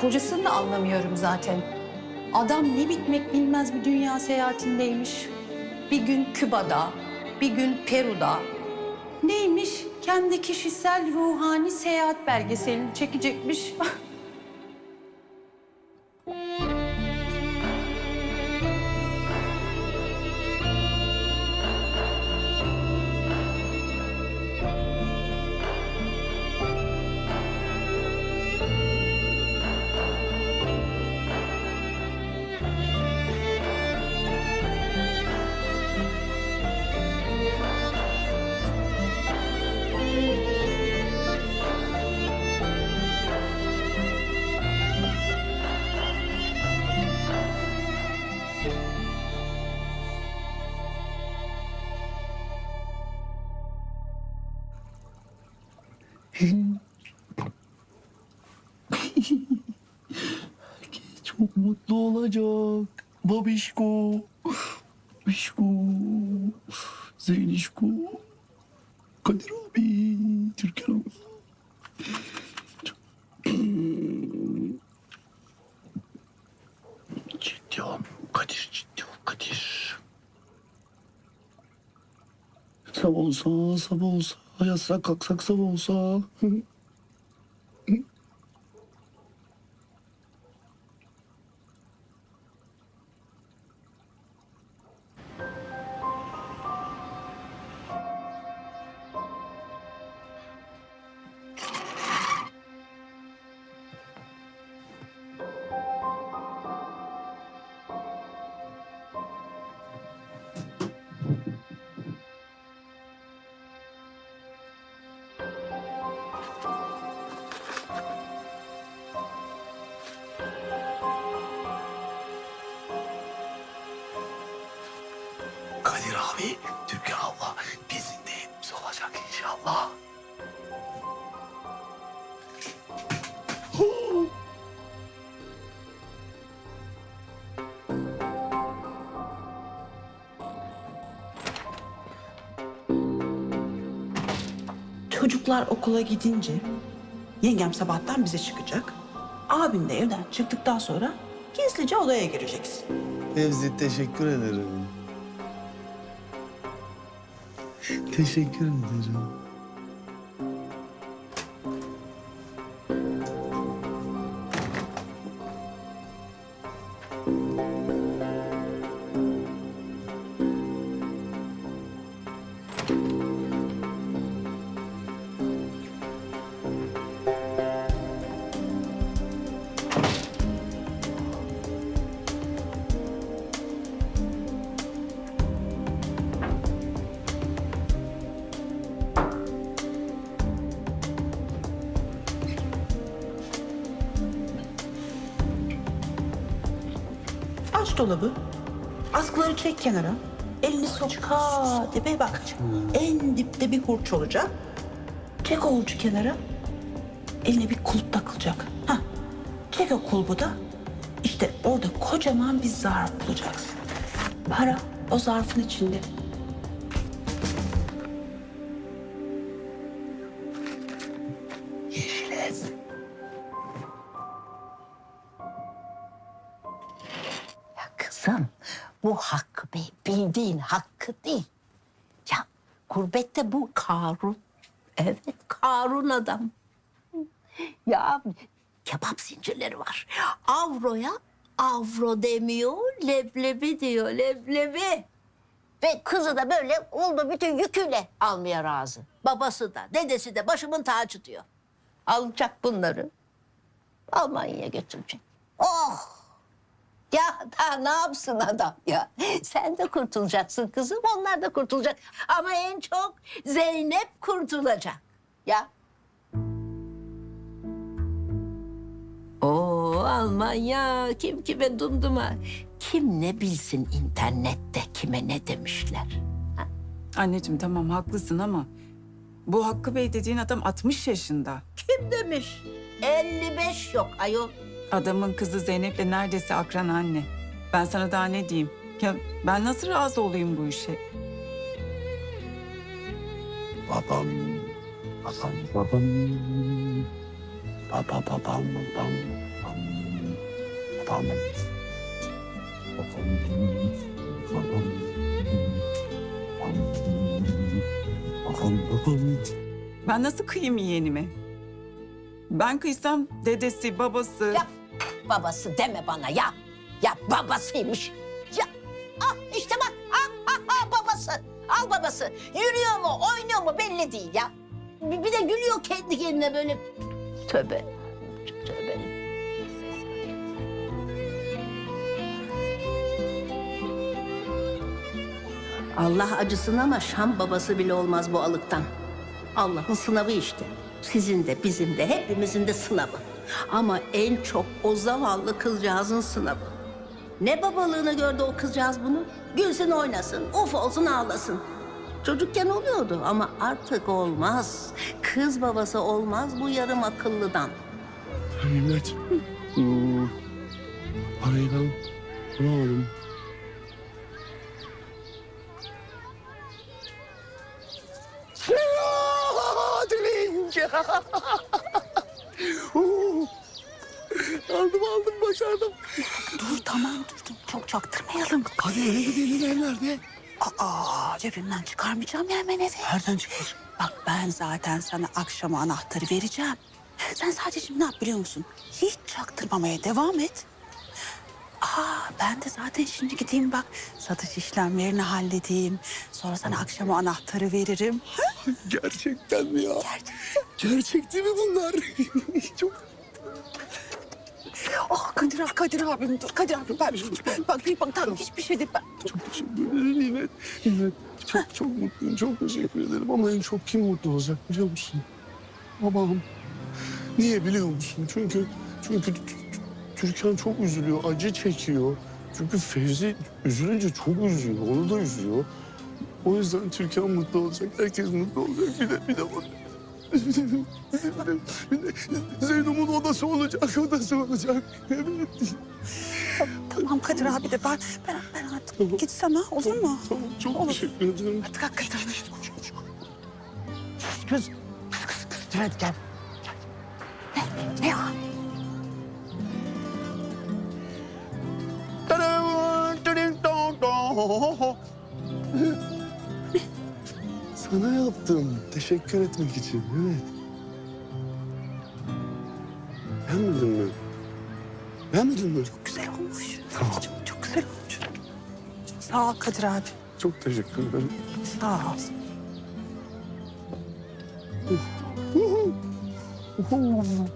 kocasını da anlamıyorum zaten. Adam ne bitmek bilmez bir dünya seyahatindeymiş. Bir gün Küba'da, bir gün Peru'da. Neymiş? Kendi kişisel ruhani seyahat belgeselini çekecekmiş. Çok mutlu olacak. Babişko. Babişko. Zeynişko. Kadir abi. Türkan abi. Ciddi ol. Kadir ciddi ol Kadir. Sabah olsa, sabah olsa, yatsak kalksak sabah olsa. Kadir abi, Türkan abla bizim de hepimiz olacak inşallah. Çocuklar okula gidince yengem sabahtan bize çıkacak. Abin de evden çıktıktan sonra gizlice odaya gireceksin. Fevzi teşekkür ederim. Teşekkür ederim. Aç dolabı. Askıları çek kenara. Elini sok. Ha, dibe bak. En dipte bir hurç olacak. Çek o hurcu kenara. Eline bir kulp takılacak. Ha. Çek o kulbu da. İşte orada kocaman bir zarf bulacaksın. Para o zarfın içinde. Kızım bu Hakkı Bey bildiğin Hakkı değil. Ya gurbette bu Karun. Evet Karun adam. Ya kebap zincirleri var. Avroya avro demiyor, leblebi diyor, leblebi. Ve kızı da böyle oldu bütün yüküyle almaya razı. Babası da, dedesi de başımın tacı diyor. Alacak bunları. Almanya'ya götürecek. Oh! Ya daha ne yapsın adam ya? Sen de kurtulacaksın kızım, onlar da kurtulacak. Ama en çok Zeynep kurtulacak. Ya. Oo Almanya kim kime dumduma. Kim ne bilsin internette kime ne demişler. Anneciğim tamam haklısın ama bu Hakkı Bey dediğin adam 60 yaşında. Kim demiş? 55 yok ayol. Adamın kızı Zeynep'le neredeyse akran anne. Ben sana daha ne diyeyim? Ya ben nasıl razı olayım bu işe? Babam, babam, babam. Baba, babam, babam, babam. Babam. Babam, babam. Ben nasıl kıyayım yeğenime? Ben kıysam dedesi, babası... Ya babası deme bana ya. Ya babasıymış. Ya ah işte bak ah ah ah babası. Al babası. Yürüyor mu oynuyor mu belli değil ya. Bir, bir de gülüyor kendi kendine böyle. Tövbe. Tövbe. Allah acısın ama Şam babası bile olmaz bu alıktan. Allah'ın sınavı işte. Sizin de bizim de hepimizin de sınavı. Ama en çok o zavallı kızcağızın sınavı. Ne babalığını gördü o kızcağız bunu? Gülsün oynasın, uf olsun ağlasın. Çocukken oluyordu ama artık olmaz. Kız babası olmaz bu yarım akıllıdan. Nimet. Hmm. Parayı ben ne alayım? aldım aldım başardım. Dur tamam dur, dur. Çok çaktırmayalım. Hadi eve gidelim ev nerede? Aa cebimden çıkarmayacağım ya hemen. Nereden çıkar? Bak ben zaten sana akşama anahtarı vereceğim. Sen sadece şimdi ne yap biliyor musun? Hiç çaktırmamaya devam et. Aa ben de zaten şimdi gideyim bak satış işlemlerini halledeyim. Sonra sana akşama anahtarı veririm. Gerçekten mi ya? Gerçekten mi bunlar? Çok Ah Kadir abi, Kadir abim dur. Kadir abim ben bak bir bak tamam hiçbir şey değil. Ben... Çok teşekkür ederim Nimet. Nimet çok çok mutluyum. Çok teşekkür ederim. Ama en çok kim mutlu olacak biliyor musun? Babam. Niye biliyor musun? Çünkü çünkü Tü- Tü- Türkan çok üzülüyor. Acı çekiyor. Çünkü Fevzi üzülünce çok üzüyor. Onu da üzüyor. O yüzden Türkan mutlu olacak. Herkes mutlu olacak. Bir de bir de o- Zeynep'in odası olacak. Odası olacak. Tamam Kadir abi de ben ben, ben artık gitsem ha olur mu? Tamam, çok Olur. teşekkür ederim. Kadir abi. Kız, kız, kız, kız, Nimet gel. Ne ya? Sana yaptım. Teşekkür etmek için. Evet. Beğenmedin mi? Beğenmedin mi? Güzel olmuş. Tamam. Çok, çok güzel olmuş. Sağ ol Kadir abi. Çok teşekkür ederim. Sağ ol. Uhu. Uhu.